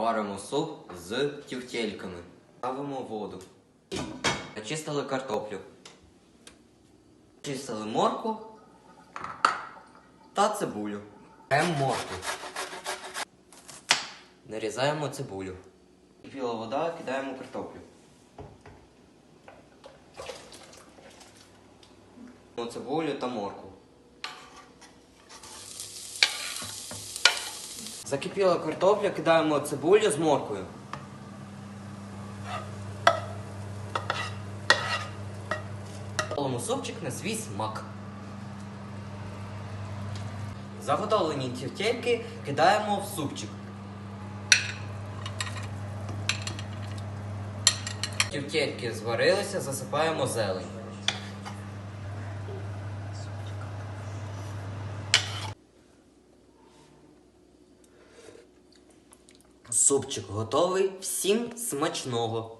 Варимо суп з тівтєльками. Ставимо воду. Очистили картоплю. Очистили морку та цибулю. Беремо морку. Нарізаємо цибулю. Кипіла вода, кидаємо картоплю. Цибулю та морку. Закипіла картопля, кидаємо цибулю з моркою. Солимо супчик на свій смак. Заготовлені тівтєльки кидаємо в супчик. Тівтєльки зварилися, засипаємо зелень. Супчик готовий. Всім смачного!